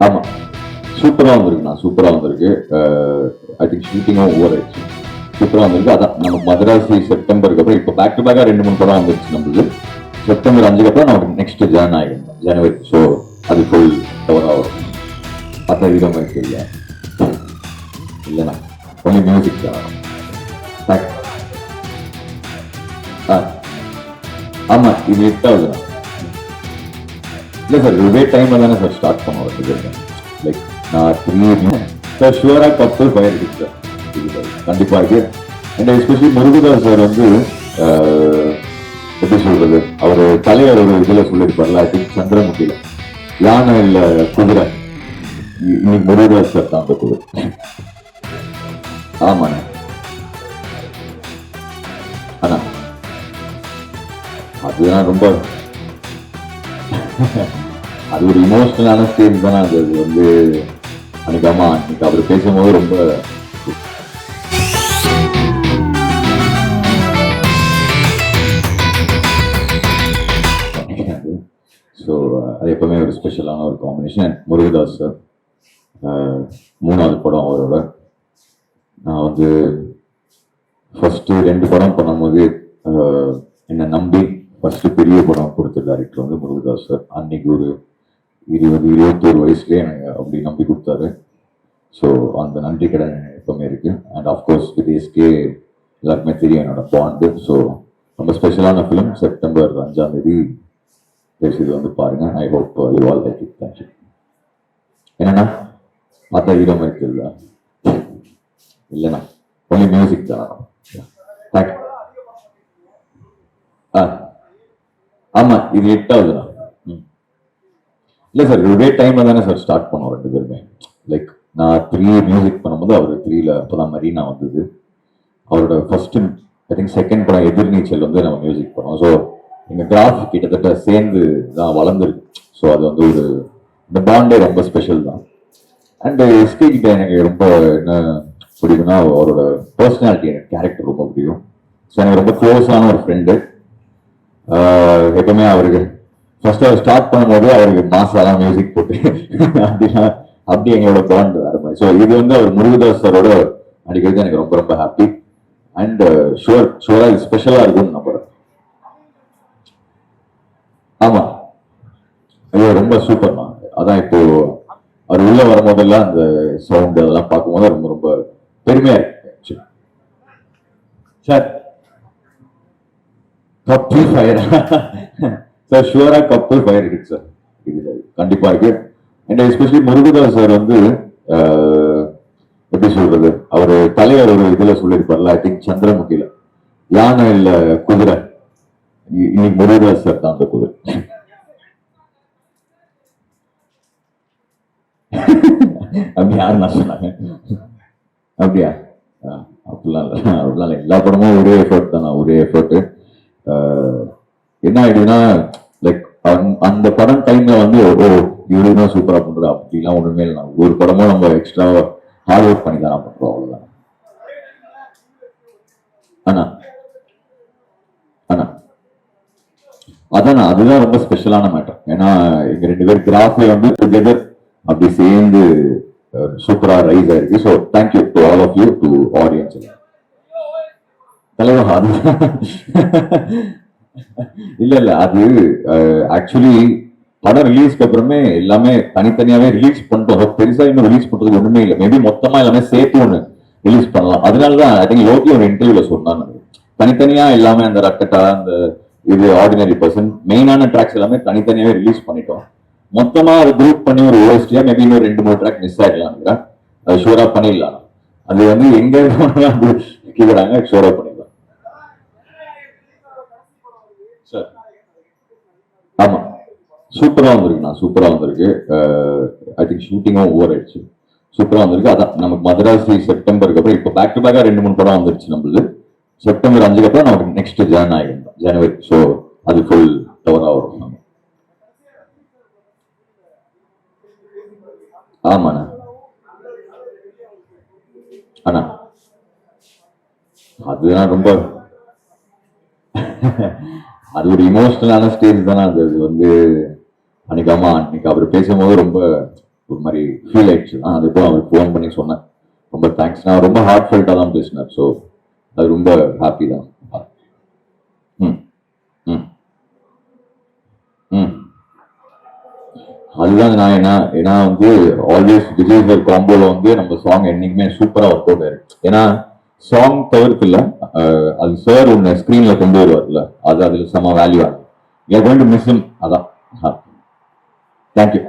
ஆமா. சூப்பரா வந்திருக்கு நான் சூப்பரா வந்திருக்கு. ஐ திங்க் ஷூட்டிங்கும் ஓவர் ஆயிடுச்சு. சூப்பரா வந்திருக்கு. அதான் நம்ம மதராசி செப்டம்பருக்கு அப்புறம் இப்போ பேக் டு பேக்காக ரெண்டு மூணு படம் வந்துருச்சு நம்மளுக்கு. செப்டம்பர் அஞ்சுக்கு அப்புறம் நமக்கு நெக்ஸ்ட் ஜனநாயகம் ஜனவரி ஸோ அது ஃபுல் கவராக வரும் மற்ற விதம் இருக்கு தெரியல. இல்லைண்ணா ஒன்லி மியூசிக் தான். ஆ. ஆமாம் இது எட்டாவதுண்ணா இல்லை சார் இதே டைம்ல தானே சார் ஸ்டார்ட் பண்ணுவோம் லைக் நான் த்ரீ சார் ஷுவராக கப்பல் பயிருக்கு இருக்கு சார் இது கண்டிப்பா இருக்கு அண்ட் எஸ்பெஷலி முருகதாஸ் சார் வந்து ஆஹ், எப்படி சொல்றது? அவர் தலைவர் ஒரு இதில் சொல்லியிருப்பார்ல ஐ திங்க் சந்திரமுகியில் யானை இல்ல குதிரை. இன்னைக்கு முருகதாஸ் சார் தான் அந்த குதிரை. ஆமாண்ணே அண்ணா அதுதான் ரொம்ப அது ஒரு இமோஷனலான ஸ்டேஜ் தானே அது. அது வந்து அன்னைக்கு ஆமா அன்னைக்கு அவர் பேசும்போது ரொம்ப ஸோ அது எப்பவுமே ஒரு ஸ்பெஷலான ஒரு காம்பினேஷன் முருகதாஸ் சார் மூணாவது படம் அவரோட. நான் வந்து ஃபஸ்ட்டு ரெண்டு படம் பண்ணும்போது என்னை நம்பி ஃபஸ்ட்டு பெரிய படம் கொடுத்த டேரக்டர் வந்து முருகதாஸ் சார். அன்னைக்கு ஒரு இருபது இருபத்தோரு வயசுலேயே எனக்கு அப்படி நம்பி கொடுத்தாரு. ஸோ அந்த நன்றி கடன் எப்பவுமே இருக்கு. அண்ட் ஆஃப்கோர்ஸ் வித் எஸ்கே எல்லாருக்குமே தெரியும் என்னோட பாண்டு ஸோ ரொம்ப ஸ்பெஷலான ஃபிலிம் செப்டம்பர் அஞ்சாம் தேதி பேசியது வந்து பாருங்க. I hope you all like it thank you என்னண்ணா? மற்ற ஹீரோ மாதிரி தெரியல. இல்லைண்ணா. ஒன்லி மியூசிக் தான். தேங்க்யூ ஆ. ஆமா இது எட்டாவது தான் ம். இல்லை சார் ஒரே டைம்ல தானே சார் ஸ்டார்ட் பண்ணோம் ரெண்டு பேருமே. லைக் நான் த்ரீ மியூசிக் பண்ணும்போது அவர் த்ரீல அப்பதான் மரீனா வந்தது. அவரோட ஃபர்ஸ்ட் ஐ திங்க் செகண்ட் படம் எதிர்நீச்சல் வந்து நம்ம மியூசிக் பண்ணோம். ஸோ எங்கள் கிராஃப் கிட்டத்தட்ட சேர்ந்து தான் வளர்ந்துருக்கு. ஸோ அது வந்து ஒரு இந்த பாண்டே ரொம்ப ஸ்பெஷல் தான். அண்ட் எஸ்கே கிட்ட எனக்கு ரொம்ப என்ன பிடிக்கும்னா அவரோட பர்சனாலிட்டி எனக்கு கேரக்டர் ரொம்ப பிடிக்கும் ஸோ எனக்கு ரொம்ப க்ளோஸான ஒரு ஃப்ரெண்டு எப்பவுமே அவருக்கு ஃபர்ஸ்ட் அவர் ஸ்டார்ட் பண்ணும்போது அவருக்கு மாசாலாம் மியூசிக் போட்டு அப்படின்னா அப்படி எங்களோட பாண்ட் வேற மாதிரி. ஸோ இது வந்து அவர் முருகதாஸ் சாரோட நடிக்கிறது எனக்கு ரொம்ப ரொம்ப ஹாப்பி அண்ட் ஷுவர் ஷுவரா இது ஸ்பெஷலா இருக்கும்னு நம்புறேன். ஆமா. ஐயோ ரொம்ப சூப்பர்மா அதான் இப்போ அவர் உள்ள வரும்போதெல்லாம் அந்த சவுண்ட் அதெல்லாம் பார்க்கும்போது ரொம்ப ரொம்ப பெருமையா இருக்கு. சார் கப்பல் ஃபயர் சார் ஷுவரா கப்பல் ஃபயர் இருக்கு சார் இதுல கண்டிப்பா இருக்கு. அண்ட் எஸ்பெஷலி முருகதாஸ் சார் வந்து எப்படி சொல்றது? அவர் தலைவர் ஒரு இதுல சொல்லியிருப்பார்ல ஐ திங்க் சந்திரமுகில. யானை இல்ல குதிரை. இன்னைக்கு முருகதாஸ் சார் தான் அந்த குதிரை. அப்படி யாரு நான் சொன்னாங்க? அப்படியா? அப்படிலாம் இல்லை. அப்படிலாம் இல்லை. எல்லா படமும் ஒரே எஃபர்ட் தானா? ஒரே எஃபர்ட் என்ன ஆயிடுதுன்னா லைக் அந்த படம் டைம்ல வந்து ஓ இவரு தான் சூப்பரா பண்றது அப்படிலாம் ஒண்ணுமே இல்லை. ஒரு படமும் நம்ம எக்ஸ்ட்ரா ஹார்ட் ஒர்க் பண்ணி தான் பண்றோம் அவ்வளவுதான். அண்ணா. அண்ணா. அதான் அதுதான் ரொம்ப ஸ்பெஷலான மேட்டர் ஏன்னா எங்க ரெண்டு பேர் கிராஃப்ல வந்து டுகெதர் அப்படி சேர்ந்து சூப்பரா ரைஸ் ஆயிருக்கு. So thank you to all of you to audience தலைவர் அது இல்ல இல்ல அது ஆக்சுவலி படம் ரிலீஸ்க்கு அப்புறமே எல்லாமே தனித்தனியாவே ரிலீஸ் பண்ணிட்டோம் பெருசா இன்னும் ரிலீஸ் பண்றதுக்கு ஒண்ணுமே இல்லை. மேபி மொத்தமா எல்லாமே சேர்த்து ஒண்ணு ரிலீஸ் பண்ணலாம். அதனாலதான் ஐ திங்க் யோகி ஒரு இன்டர்வியூல சொன்னாங்க. தனித்தனியா எல்லாமே அந்த ரக்கட்டா அந்த இது ஆர்டினரி பர்சன் மெயினான ட்ராக்ஸ் எல்லாமே தனித்தனியாவே ரிலீஸ் பண்ணிட்டோம். மொத்தமா அது குரூப் பண்ணி ஒரு ஓஎஸ்டியா மேபி இன்னும் ரெண்டு மூணு ட்ராக் மிஸ் ஆயிடலாம் அது ஷூரா பண்ணிடலாம். அது வந்து எங்க இருந்தாலும் கேக்குறாங்க ஷூரா சார் ஆமா. சூப்பரா வந்திருக்கு நான் சூப்பரா வந்திருக்கு. ஐ திங்க் ஷூட்டிங்கும் ஓவர் ஆயிடுச்சு. சூப்பரா வந்திருக்கு. அதான் நமக்கு மதராசி செப்டம்பருக்கு அப்புறம் இப்போ பேக் டு பேக்கா ரெண்டு மூணு படம் வந்துருச்சு நம்மளுது. செப்டம்பர் அஞ்சுக்கு அப்புறம் நமக்கு நெக்ஸ்ட் ஜாயின் ஆகிருந்தோம் ஜனவரி ஸோ அது ஃபுல் கவரா வரும் நம்ம. ஆமாண்ணா. அண்ணா. அதுதான் ரொம்ப அது ஒரு இமோஷனலான ஸ்டேஜ் தானே அது. அது வந்து அன்னைக்கு அம்மா அன்னைக்கு அவர் பேசும்போது ரொம்ப ஒரு மாதிரி ஃபீல் ஆயிடுச்சு. நான் அது அவருக்கு ஃபோன் பண்ணி சொன்னேன். ரொம்ப தேங்க்ஸ் நான் ரொம்ப ஹார்ட் ஃபெல்ட்டாக தான் பேசினேன். ஸோ அது ரொம்ப ஹாப்பி தான். ம் ம் ம். அதுதான் நான் என்ன ஏன்னா வந்து ஆல்வேஸ் விஜய் சார் காம்போல வந்து நம்ம சாங் என்னைக்குமே சூப்பராக ஒர்க் அவுட் ஆயிருக்கு ஏன்னா சாங் தவிர்த்து இல்ல அது சார் உன்னை ஸ்கிரீன்ல கொண்டு வருவார்ல அது அதுல செம வேல்யூ ஆகும். யூ கோயிங் டு மிஸ் அதான். Thank you